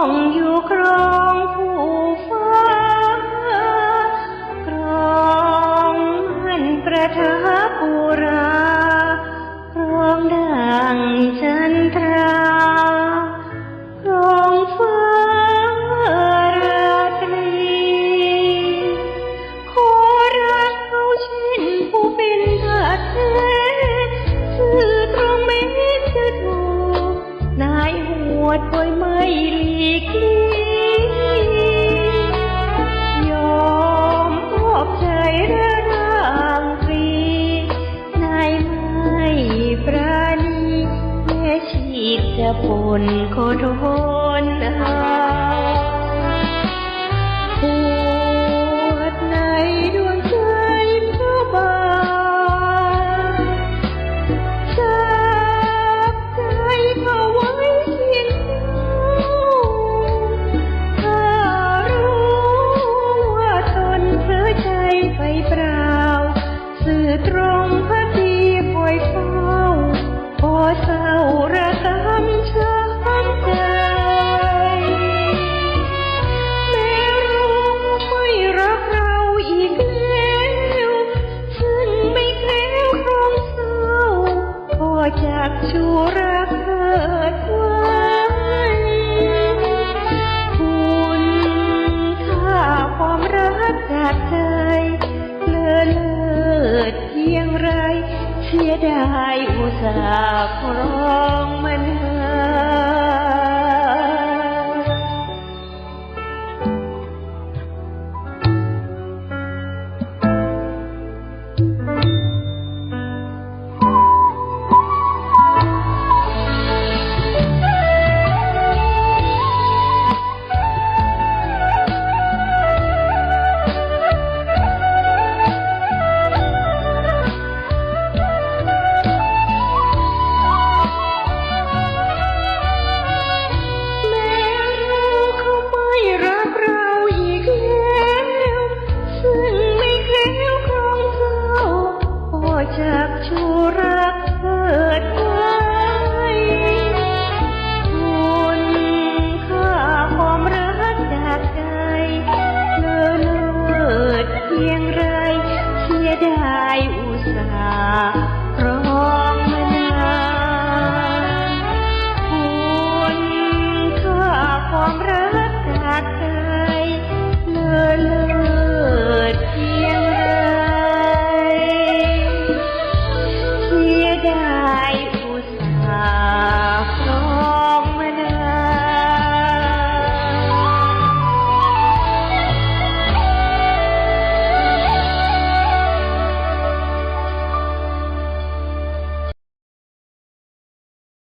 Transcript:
องอยู่ครองผู้ฟ้ากรองมันประทาปูรากรองดังฉันตรากรองฟ้าราตรีขอรักเขาชินผู้เป็นกาเทสื่อตรงไม่จะถูกนายหัวด้วย พลโคโทนหาปวดในดวงใจพระบาทจับใจเขาไว้เคียงคู่ถ้ารู้ว่าตนเผลอใจไปเปล่า สื่อตรง จากชูรักเกิดไว้คุณค่าความรักจากใจเลอเลิศเพียงไร เสียดายอุตส่าห์ครองมันหา จากชูรักเกิดไว้คุณค่าความรักจากใจเลอเลิศเพียงไรเสียดายอุตส่าห์